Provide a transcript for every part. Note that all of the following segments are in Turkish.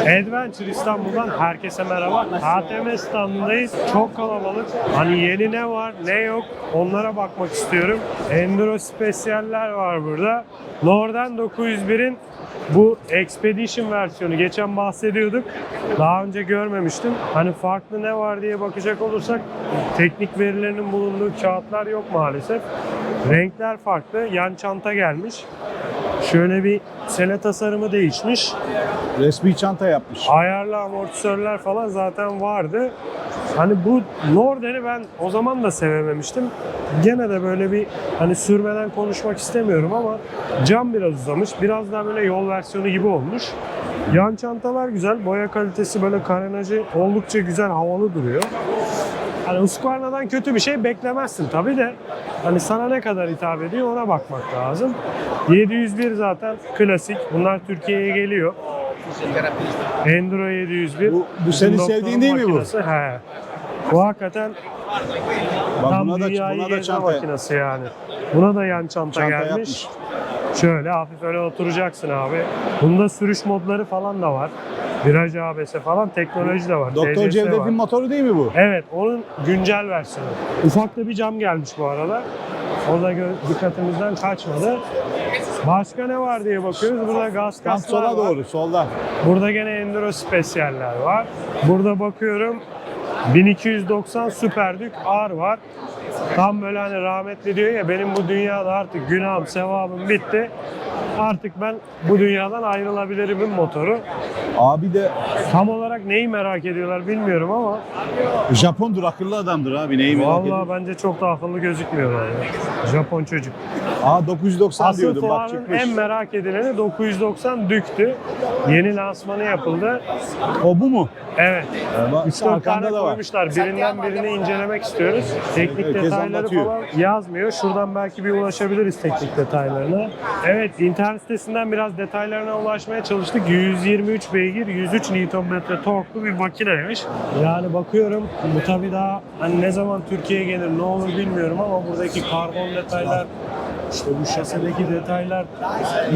Adventure İstanbul'dan herkese merhaba. ATM standındayız. Çok kalabalık. Hani yeni ne var ne yok onlara bakmak istiyorum. Enduro spesyaller var burada. Norden 901'in bu Expedition versiyonu geçen bahsediyorduk. Daha önce görmemiştim. Hani farklı ne var diye bakacak olursak teknik verilerinin bulunduğu kağıtlar yok maalesef. Renkler farklı. Yan çanta gelmiş. Şöyle bir sele tasarımı değişmiş. Resmi çanta yapmış. Ayarlı amortisörler falan zaten vardı. Hani bu Norden'i ben o zaman da sevememiştim. Gene de böyle bir hani sürmeden konuşmak istemiyorum ama cam biraz uzamış. Biraz daha böyle yol versiyonu gibi olmuş. Yan çantalar güzel. Boya kalitesi böyle karenajı oldukça güzel havalı duruyor. Hani Husqvarna'dan kötü bir şey beklemezsin tabii de hani sana ne kadar hitap ediyor ona bakmak lazım. 701 zaten klasik. Bunlar Türkiye'ye geliyor. Enduro 701. Bu- bu senin sevdiğin değil mi bu? makinesi. He. Bu hakikaten Bak tam buna da, buna da çanta, makinesi yani. Buna da yan çanta, çanta gelmiş. yapmış. Şöyle hafif öne oturacaksın abi. Bunda sürüş modları falan da var. Viraj ABS falan teknoloji de var. Doktor TCS var. Cevdet'in motoru değil mi bu? Evet, onun güncel versiyonu. Ufak da bir cam gelmiş bu arada. O da dikkatimizden kaçmadı. Başka ne var diye bakıyoruz. Burada gaz Tam kasklar sola var. doğru, solda. Burada gene enduro spesyaller var. Burada bakıyorum 1290 Super Duke R var. Tam böyle hani rahmetli diyor ya benim bu dünyada artık günahım, sevabım bitti. Artık ben bu dünyadan ayrılabilirimin motoru. Abi de Tam olarak neyi merak ediyorlar bilmiyorum ama Japondur, akıllı adamdır abi. Neyi merak Vallahi ediyorsun? bence çok da akıllı gözükmüyorlar ya. Japon çocuk. Aa 990 Asıl diyordum bak fuarın çıkmış. en merak edileni 990 Dük'tü. Yeni lansmanı yapıldı. O bu mu? Evet. Ee, bak, 3-4 arkanda da var. koymuşlar. Birinden birini incelemek istiyoruz. Teknik Herkes detayları anlatıyor. falan yazmıyor. Şuradan belki bir ulaşabiliriz teknik detaylarına. Evet, internet sitesinden biraz detaylarına ulaşmaya çalıştık. 123 beygir, 103 Nm torklu bir makineymiş. Yani bakıyorum bu tabii daha hani ne zaman Türkiye'ye gelir ne olur bilmiyorum ama buradaki karbon detaylar işte bu şasedeki detaylar,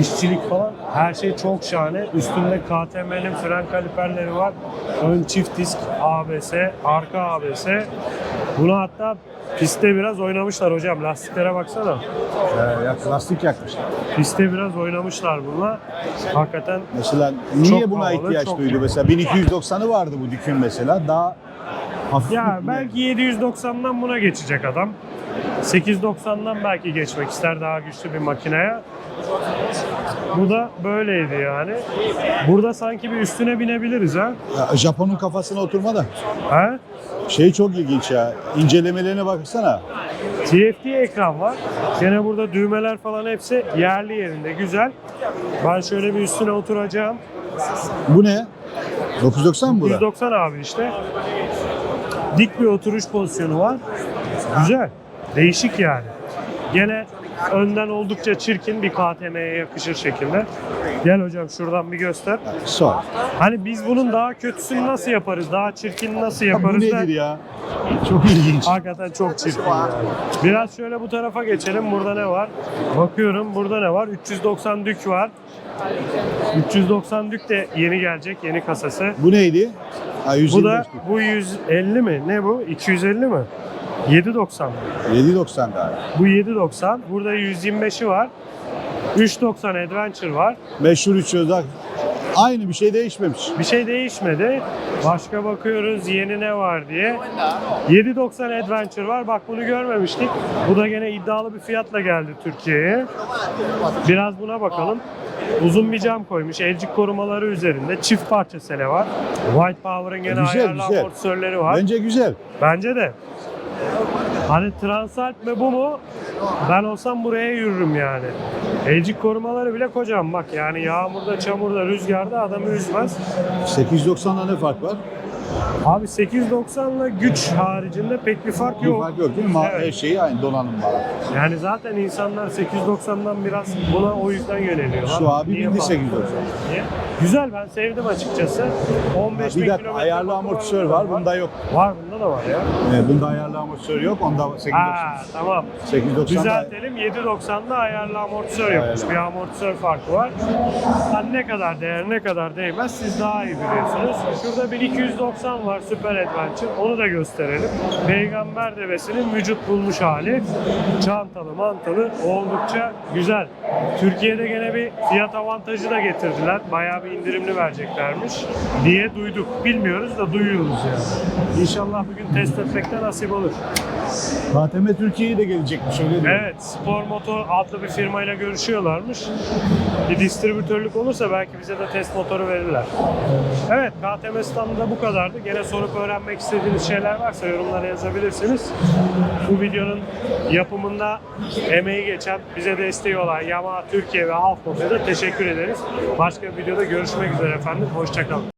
işçilik falan her şey çok şahane. Üstünde KTM'nin fren kaliperleri var. Ön çift disk ABS, arka ABS. Bunu hatta pistte biraz oynamışlar hocam. Lastiklere baksana. Ee, yak- lastik yakmış. Pistte biraz oynamışlar bununla. Hakikaten Mesela niye Çok buna havalı, ihtiyaç çok duydu? Mesela 1290'ı vardı bu dükün mesela. Daha hafif ya bir- belki 790'dan buna geçecek adam. 890'dan belki geçmek ister daha güçlü bir makineye. Bu da böyleydi yani. Burada sanki bir üstüne binebiliriz ha. Ya, Japon'un kafasına oturma da. Ha? Şey çok ilginç ya. İncelemelerine baksana. TFT ekran var. Gene burada düğmeler falan hepsi yerli yerinde güzel. Ben şöyle bir üstüne oturacağım. Bu ne? 990 mı bu da? 190 abi işte. Dik bir oturuş pozisyonu var. Güzel. Değişik yani. Gene önden oldukça çirkin bir KTM'ye yakışır şekilde. Gel hocam şuradan bir göster. Sor. Hani biz bunun daha kötüsünü nasıl yaparız? Daha çirkin nasıl Ya bu yaparız? nedir ya? Çok ilginç. Hakikaten çok çirkin. Biraz şöyle bu tarafa geçelim. Burada ne var? Bakıyorum burada ne var? 390 dük var. 390 dük de yeni gelecek. Yeni kasası. Bu neydi? Ha, Bu 125 da bu 150 mi? Ne bu? 250 mi? 790 mı? 790 daha. Bu 790. Burada 125'i var. 390 Adventure var. Meşhur 3 yılda aynı bir şey değişmemiş. Bir şey değişmedi. Başka bakıyoruz yeni ne var diye. 790 Adventure var. Bak bunu görmemiştik. Bu da gene iddialı bir fiyatla geldi Türkiye'ye. Biraz buna bakalım. Uzun bir cam koymuş. Elcik korumaları üzerinde. Çift parça sele var. White Power'ın gene Güzel, ayarlı güzel. amortisörleri var. Bence güzel. Bence de. Hani Transalp mi bu mu? Ben olsam buraya yürürüm yani. Elcik korumaları bile kocaman bak yani yağmurda, çamurda, rüzgarda adamı üzmez. 890'da ne fark var? Abi 890 ile güç haricinde pek bir fark Bir yok. fark yok değil mi? Ma- Evet. Her şeyi aynı donanım var. Yani zaten insanlar 890'dan biraz buna o yüzden yöneliyor. Şu abi Niye bindi fark 890. diye. Güzel ben sevdim açıkçası. 15 Bir bin dakika kilometre ayarlı amortisör var. var. Bunda yok. Var bunda 790'da da var ya. E, bunda ayarlı amortisör yok. Onda 890. Ha tamam. 890 da- Düzeltelim 790'da ayarlı amortisör yapmış. Ayarlı. Bir amortisör farkı var. Hani ne kadar değer ne kadar değmez siz daha iyi biliyorsunuz. Şurada bir 290 var Super Adventure. Onu da gösterelim. Peygamber devesinin vücut bulmuş hali. Çantalı mantalı oldukça güzel. Türkiye'de gene bir fiyat avantajı da getirdiler. Bayağı bir indirimli vereceklermiş diye duyduk. Bilmiyoruz da duyuyoruz yani. İnşallah bugün test etmekte nasip olur. KTM Türkiye'ye de gelecekmiş öyle diyor. Evet, Spor Motor adlı bir firmayla görüşüyorlarmış. Bir distribütörlük olursa belki bize de test motoru verirler. Evet, KTM standında bu kadardı. Gene sorup öğrenmek istediğiniz şeyler varsa yorumlara yazabilirsiniz. Bu videonun yapımında emeği geçen, bize desteği olan Yamaha Türkiye ve Alfa Motor'a da teşekkür ederiz. Başka bir videoda görüşmek üzere efendim. Hoşçakalın.